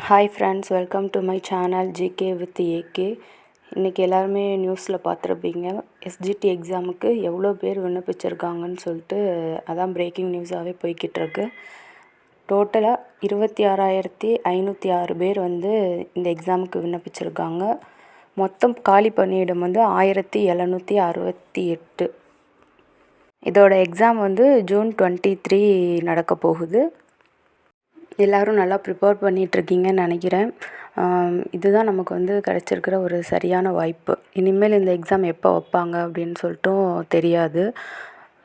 Hi friends welcome to my channel GK with AK இன்றைக்கி எல்லாருமே நியூஸில் பார்த்துருப்பீங்க. எஸ்ஜிடி எக்ஸாமுக்கு எவ்வளோ பேர் விண்ணப்பிச்சிருக்காங்கன்னு சொல்லிட்டு அதான் பிரேக்கிங் நியூஸாகவே போய்கிட்டுருக்கு டோட்டலாக இருபத்தி ஆறாயிரத்தி ஐநூற்றி ஆறு பேர் வந்து இந்த எக்ஸாமுக்கு விண்ணப்பிச்சிருக்காங்க. மொத்தம் காலி பணியிடம் வந்து ஆயிரத்தி எழுநூற்றி அறுபத்தி எட்டு. இதோட எக்ஸாம் வந்து ஜூன் டுவெண்ட்டி த்ரீ நடக்க போகுது. எல்லோரும் நல்லா ப்ரிப்பேர் பண்ணிகிட்ருக்கீங்கன்னு நினைக்கிறேன். இதுதான் நமக்கு வந்து கிடச்சிருக்கிற ஒரு சரியான வாய்ப்பு. இனிமேல் இந்த எக்ஸாம் எப்போ வைப்பாங்க அப்படின்னு சொல்லிட்டும் தெரியாது.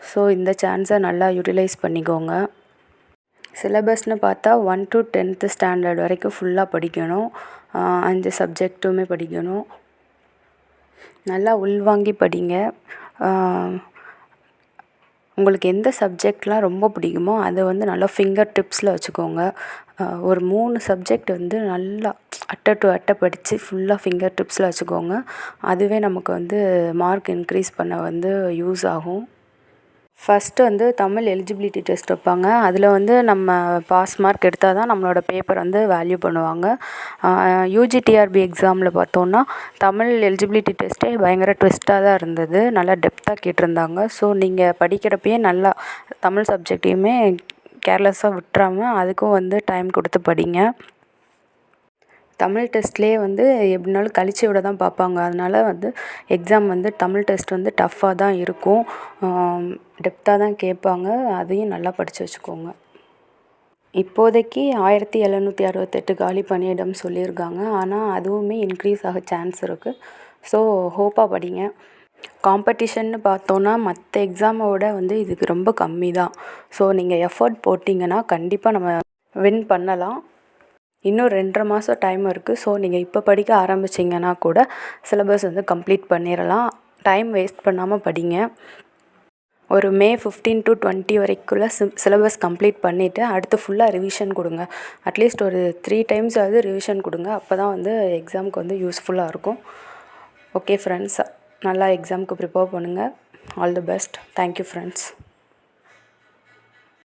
ஸோ இந்த சான்ஸை நல்லா யூட்டிலைஸ் பண்ணிக்கோங்க. சிலபஸ்னு பார்த்தா ஒன் டு டென்த்து ஸ்டாண்டர்ட் வரைக்கும் ஃபுல்லாக படிக்கணும். அஞ்சு சப்ஜெக்ட்டுமே படிக்கணும். நல்லா உள்வாங்கி படிங்க. உங்களுக்கு எந்த சப்ஜெக்ட்லாம் ரொம்ப பிடிக்குமோ அதை வந்து நல்லா ஃபிங்கர் டிப்ஸில் வச்சுக்கோங்க. ஒரு மூணு சப்ஜெக்ட் வந்து நல்லா அட்டை டு அட்டை படித்து ஃபுல்லாக ஃபிங்கர் டிப்ஸில் வச்சுக்கோங்க. அதுவே நமக்கு வந்து மார்க் இன்க்ரீஸ் பண்ண வந்து யூஸ் ஆகும். ஃபஸ்ட்டு வந்து தமிழ் எலிஜிபிலிட்டி டெஸ்ட் வைப்பாங்க. அதில் வந்து நம்ம பாஸ் மார்க் எடுத்தால் தான் நம்மளோட பேப்பர் வந்து வேல்யூ பண்ணுவாங்க. யூஜிடிஆர்பி எக்ஸாமில் பார்த்தோன்னா தமிழ் எலிஜிபிலிட்டி டெஸ்ட்டே பயங்கர ட்விஸ்ட்டாக தான் இருந்தது. நல்லா டெப்த்தாக கேட்டிருந்தாங்க. ஸோ நீங்கள் படிக்கிறப்பயே நல்லா தமிழ் சப்ஜெக்டையுமே கேர்லெஸ்ஸாக விட்டுறாம அதுக்கும் வந்து டைம் கொடுத்து படிங்க. தமிழ் டெஸ்ட்லேயே வந்து எப்படினாலும் கழிச்சு விட தான் பார்ப்பாங்க. அதனால் வந்து எக்ஸாம் வந்து தமிழ் டெஸ்ட் வந்து டஃப்பாக தான் இருக்கும். டெப்த்தாக தான் கேட்பாங்க. அதையும் நல்லா படித்து வச்சுக்கோங்க. இப்போதைக்கு ஆயிரத்தி எழுநூற்றி அறுபத்தெட்டு காலி பணியிடம் சொல்லியிருக்காங்க. ஆனால் அதுவுமே இன்க்ரீஸ் ஆக சான்ஸ் இருக்குது ஸோ ஹோப்பாக படிங்க. காம்படிஷன்னு பார்த்தோன்னா மற்ற எக்ஸாமை விட வந்து இதுக்கு ரொம்ப கம்மி தான். ஸோ நீங்கள் எஃபர்ட் போட்டிங்கன்னா கண்டிப்பாக நம்ம வின் பண்ணலாம். இன்னும் ரெண்டரை மாதம் டைம் இருக்குது ஸோ நீங்கள் இப்போ படிக்க ஆரம்பிச்சிங்கன்னா கூட சிலபஸ் வந்து கம்ப்ளீட் பண்ணிடலாம் டைம் வேஸ்ட் பண்ணாமல் படிங்க. ஒரு மே ஃபிஃப்டீன் டு டுவெண்ட்டி வரைக்குள்ளே சிம் சிலபஸ் கம்ப்ளீட் பண்ணிவிட்டு அடுத்து ஃபுல்லாக ரிவிஷன் கொடுங்க. அட்லீஸ்ட் ஒரு த்ரீ டைம்ஸ் ஆகுது ரிவிஷன் கொடுங்க. அப்போ தான் வந்து எக்ஸாமுக்கு வந்து யூஸ்ஃபுல்லாக இருக்கும். ஓகே ஃப்ரெண்ட்ஸ் நல்லா எக்ஸாமுக்கு ப்ரிப்பேர் பண்ணுங்கள் all the best thank you friends